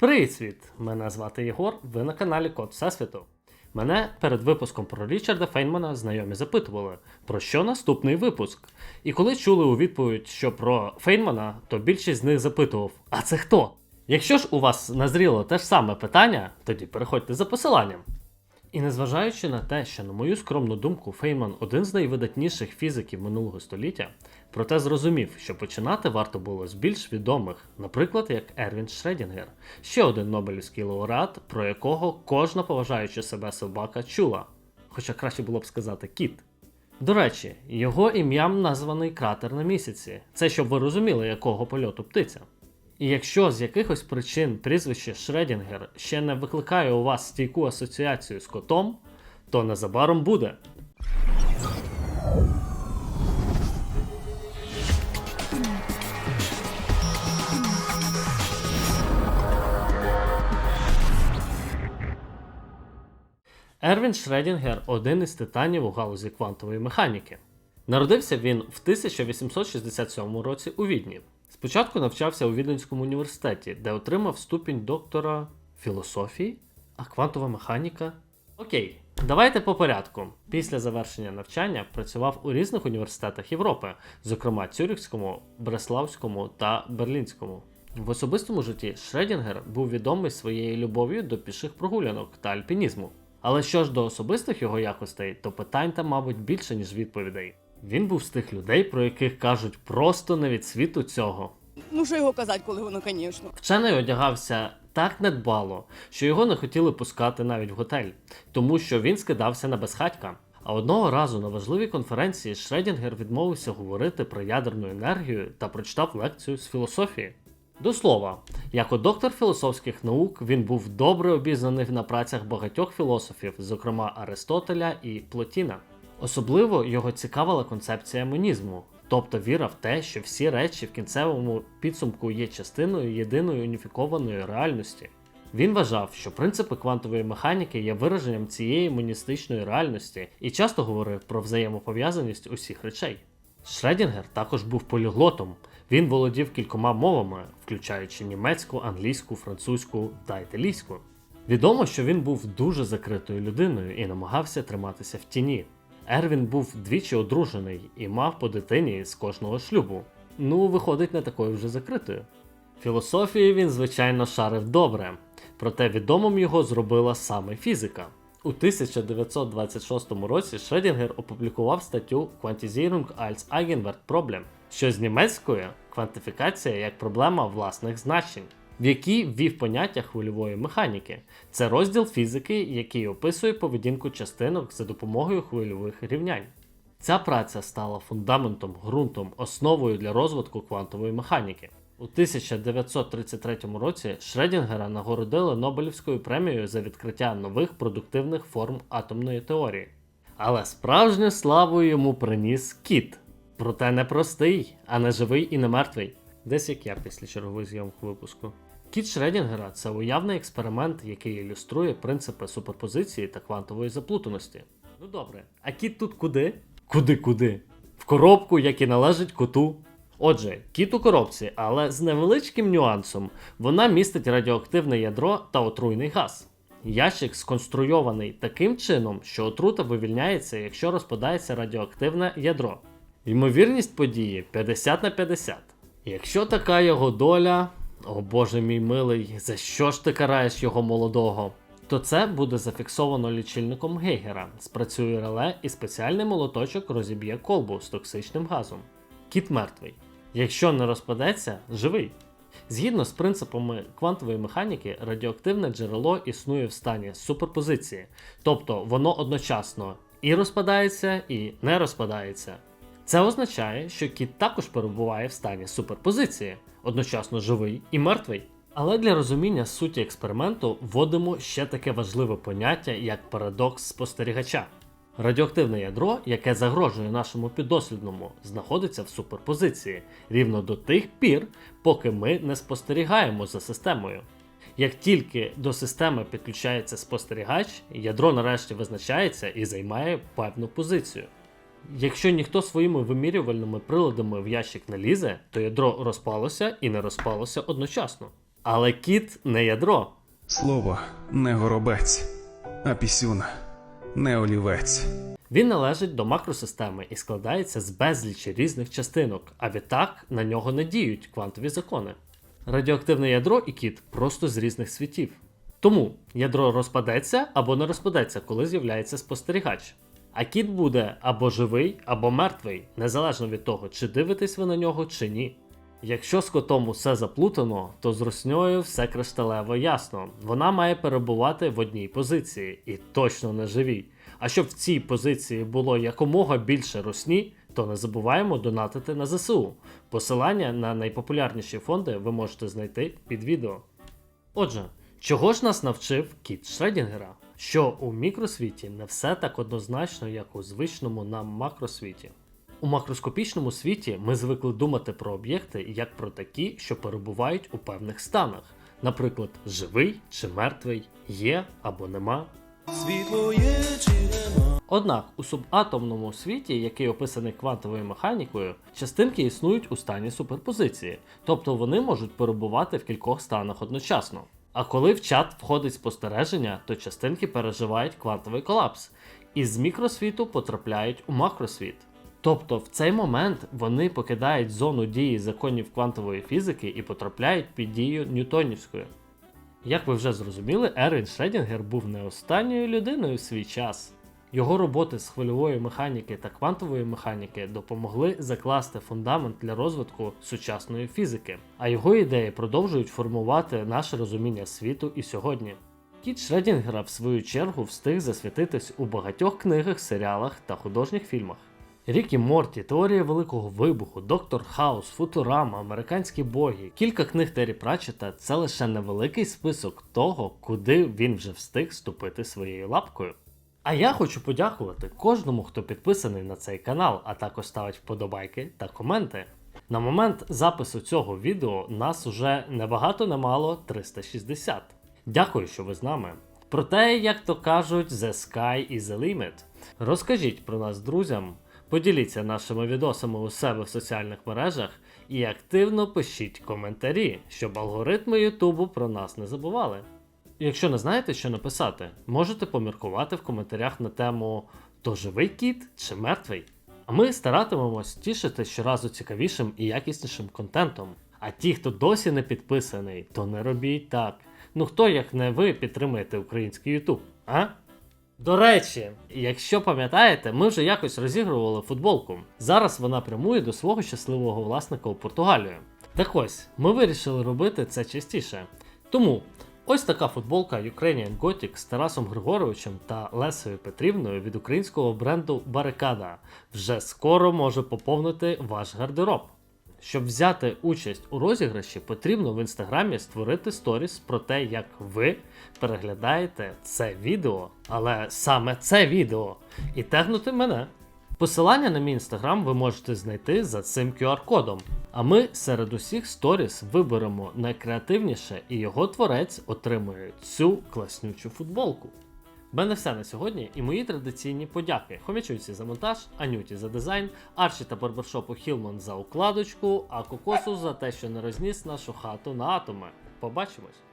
Привіт! Мене звати Єгор, ви на каналі Код Всесвіту. Мене перед випуском про Річарда Фейнмана знайомі запитували, про що наступний випуск. І коли чули у відповідь, що про Фейнмана, то більшість з них запитував: А це хто? Якщо ж у вас назріло те ж саме питання, тоді переходьте за посиланням. І незважаючи на те, що, на мою скромну думку, Фейнман один з найвидатніших фізиків минулого століття, проте зрозумів, що починати варто було з більш відомих, наприклад, як Ервін Шредінгер, ще один Нобелівський лауреат, про якого кожна поважаюча себе собака чула, хоча краще було б сказати кіт. До речі, його ім'ям названий кратер на місяці. Це щоб ви розуміли, якого польоту птиця. І якщо з якихось причин прізвище Шредінгер ще не викликає у вас стійку асоціацію з котом, то незабаром буде. Ервін Шредінгер один із титанів у галузі квантової механіки. Народився він в 1867 році у Відні. Спочатку навчався у Віденському університеті, де отримав ступінь доктора філософії, а квантова механіка. Окей, давайте по порядку. Після завершення навчання працював у різних університетах Європи, зокрема Цюрихському, Бреславському та Берлінському. В особистому житті Шредінгер був відомий своєю любов'ю до піших прогулянок та альпінізму. Але що ж до особистих його якостей, то питань там, мабуть, більше, ніж відповідей. Він був з тих людей, про яких кажуть просто не від світу цього. Ну, що його казати, коли воно, звісно. Вчений одягався так недбало, що його не хотіли пускати навіть в готель, тому що він скидався на безхатька. А одного разу на важливій конференції Шредінгер відмовився говорити про ядерну енергію та прочитав лекцію з філософії. До слова, як от доктор філософських наук, він був добре обізнаний на працях багатьох філософів, зокрема Аристотеля і Плотіна. Особливо його цікавила концепція монізму, тобто віра в те, що всі речі в кінцевому підсумку є частиною єдиної уніфікованої реальності. Він вважав, що принципи квантової механіки є вираженням цієї моністичної реальності і часто говорив про взаємопов'язаність усіх речей. Шредінгер також був поліглотом. Він володів кількома мовами, включаючи німецьку, англійську, французьку та італійську. Відомо, що він був дуже закритою людиною і намагався триматися в тіні. Ервін був двічі одружений і мав по дитині з кожного шлюбу. Ну, виходить, не такою вже закритою. Філософії він, звичайно, шарив добре, проте відомим його зробила саме фізика. У 1926 році Шредінгер опублікував статтю Quantisierung als Eigenwert Problem, що з німецькою квантифікація як проблема власних значень, в якій ввів поняття хвильової механіки. Це розділ фізики, який описує поведінку частинок за допомогою хвильових рівнянь. Ця праця стала фундаментом, ґрунтом, основою для розвитку квантової механіки. У 1933 році Шредінгера нагородили Нобелівською премією за відкриття нових продуктивних форм атомної теорії. Але справжню славу йому приніс кіт. Проте не простий, а не живий і не мертвий. Десь як я після чергової зйомки випуску. Кіт Шредінгера це уявний експеримент, який ілюструє принципи суперпозиції та квантової заплутаності. Ну добре, а кіт тут куди? Куди-куди? В коробку, як і належить коту. Отже, кіт у коробці, але з невеличким нюансом, вона містить радіоактивне ядро та отруйний газ. Ящик сконструйований таким чином, що отрута вивільняється, якщо розпадається радіоактивне ядро. Ймовірність події 50 на 50. Якщо така його доля, о боже мій милий, за що ж ти караєш його молодого? То це буде зафіксовано лічильником Гейгера, спрацює реле і спеціальний молоточок розіб'є колбу з токсичним газом. Кіт мертвий. Якщо не розпадеться, живий. Згідно з принципами квантової механіки, радіоактивне джерело існує в стані суперпозиції, тобто воно одночасно і розпадається, і не розпадається. Це означає, що кіт також перебуває в стані суперпозиції, одночасно живий і мертвий. Але для розуміння суті експерименту вводимо ще таке важливе поняття, як парадокс спостерігача. Радіоактивне ядро, яке загрожує нашому піддослідному, знаходиться в суперпозиції рівно до тих пір, поки ми не спостерігаємо за системою. Як тільки до системи підключається спостерігач, ядро нарешті визначається і займає певну позицію. Якщо ніхто своїми вимірювальними приладами в ящик не лізе, то ядро розпалося і не розпалося одночасно. Але кіт не ядро. Слово не горобець, а пісюн не олівець. Він належить до макросистеми і складається з безлічі різних частинок, а відтак на нього не діють квантові закони. Радіоактивне ядро і кіт просто з різних світів. Тому ядро розпадеться або не розпадеться, коли з'являється спостерігач. А кіт буде або живий, або мертвий, незалежно від того, чи дивитесь ви на нього чи ні. Якщо з котом усе заплутано, то з русньою все кришталево ясно. Вона має перебувати в одній позиції і точно не живій. А щоб в цій позиції було якомога більше русні, то не забуваємо донатити на ЗСУ. Посилання на найпопулярніші фонди ви можете знайти під відео. Отже, чого ж нас навчив кіт Шредінгера? Що у мікросвіті не все так однозначно, як у звичному нам макросвіті. У макроскопічному світі ми звикли думати про об'єкти як про такі, що перебувають у певних станах, наприклад, живий чи мертвий, є або нема. Світло є чи нема? Однак у субатомному світі, який описаний квантовою механікою, частинки існують у стані суперпозиції, тобто вони можуть перебувати в кількох станах одночасно. А коли в чат входить спостереження, то частинки переживають квантовий колапс і з мікросвіту потрапляють у макросвіт. Тобто в цей момент вони покидають зону дії законів квантової фізики і потрапляють під дію Ньютонівської. Як ви вже зрозуміли, Ервін Шредінгер був не останньою людиною в свій час. Його роботи з хвильової механіки та квантової механіки допомогли закласти фундамент для розвитку сучасної фізики, а його ідеї продовжують формувати наше розуміння світу і сьогодні. Кіт Шредінгера, в свою чергу, встиг засвітитись у багатьох книгах, серіалах та художніх фільмах. Рік і Морті, Теорія Великого Вибуху, Доктор Хаус, Футурама, Американські боги, кілька книг Террі Пратчета – це лише невеликий список того, куди він вже встиг ступити своєю лапкою. А я хочу подякувати кожному, хто підписаний на цей канал, а також ставить вподобайки та коменти. На момент запису цього відео нас уже небагато немало 360. Дякую, що ви з нами. Про те, як то кажуть, the sky is the limit. Розкажіть про нас друзям, поділіться нашими відосами у себе в соціальних мережах і активно пишіть коментарі, щоб алгоритми Ютубу про нас не забували. Якщо не знаєте, що написати, можете поміркувати в коментарях на тему то живий кіт чи мертвий. А ми старатимемось тішити щоразу цікавішим і якіснішим контентом. А ті, хто досі не підписаний, то не робіть так. Ну хто як не ви підтримуєте український Ютуб, а? До речі, якщо пам'ятаєте, ми вже якось розігрували футболку. Зараз вона прямує до свого щасливого власника у Португалію. Так ось, ми вирішили робити це частіше. Тому ось така футболка Ukrainian Gothic з Тарасом Григоровичем та Лесою Петрівною від українського бренду Барикада вже скоро може поповнити ваш гардероб. Щоб взяти участь у розіграші, потрібно в інстаграмі створити сторіс про те, як ви переглядаєте це відео, але саме це відео, і тегнути мене. Посилання на мій інстаграм ви можете знайти за цим QR-кодом. А ми серед усіх сторіс виберемо найкреативніше, і його творець отримує цю класнючу футболку. В мене все на сьогодні і мої традиційні подяки. Хомячуці за монтаж, Анюті за дизайн, Арчі та барбершопу Хілман за укладочку, а Кокосу за те, що не розніс нашу хату на атоми. Побачимось!